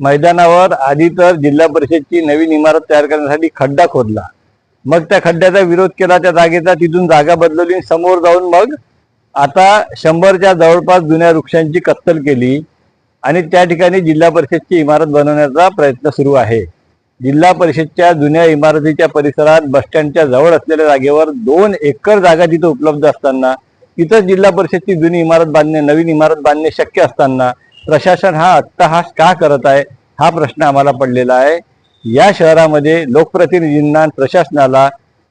मैदानावर आधी तर जिल्हा परिषदची नवीन इमारत तयार करण्यासाठी खड्डा खोदला. मग त्या खड्ड्याचा विरोध केला त्या जागेचा तिथून जागा बदलवली आणि समोर जाऊन मग आता शंभरच्या जवळपास जुन्या वृक्षांची कत्तल केली आणि त्या ठिकाणी जिल्हा परिषदची इमारत बनवण्याचा प्रयत्न सुरू आहे. जिल्हा परिषदच्या जुन्या इमारतीच्या परिसरात बसस्टँडच्या जवळ असलेल्या जागेवर दोन एकर जागा तिथं उपलब्ध असताना तिथंच जिल्हा परिषदची जुनी इमारत बांधणे नवीन इमारत बांधणे शक्य असताना प्रशासन हा अट्टहास का करत आहे हा प्रश्न आम्हाला पडलेला आहे. या शहरामध्ये लोकप्रतिनिधींना प्रशासनाला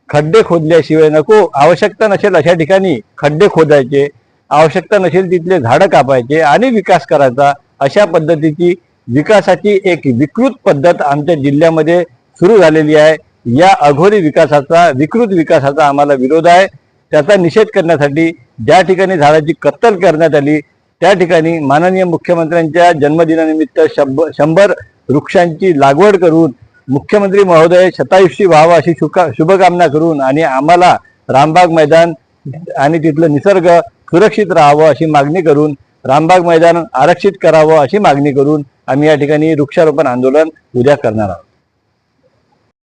खड्डे खोदल्याशिवाय नको आवश्यकता नसेल अशा ठिकाणी खड्डे खोदायचे आवश्यकता नसेल तिथले झाडं कापायचे आणि विकास करायचा अशा पद्धतीची विकासाची एक विकृत पद्धत आमच्या जिल्ह्यामध्ये सुरू झालेली आहे. या अघोरी विकासाचा विकृत विकासाचा आम्हाला विरोध आहे. त्याचा निषेध करण्यासाठी ज्या ठिकाणी झाडाची कत्तल करण्यात आली त्या ठिकाणी माननीय मुख्यमंत्र्यांच्या जन्मदिनानिमित्त शंभर शंभर वृक्षांची लागवड करून मुख्यमंत्री महोदय शतायुषी व्हावं अशी शुका शुभकामना करून आणि आम्हाला रामबाग मैदान आणि तिथलं निसर्ग सुरक्षित राहावं अशी मागणी करून रामबाग मैदान आरक्षित करावं अशी मागणी करून आम्ही या ठिकाणी वृक्षारोपण आंदोलन उद्या करणार आहोत.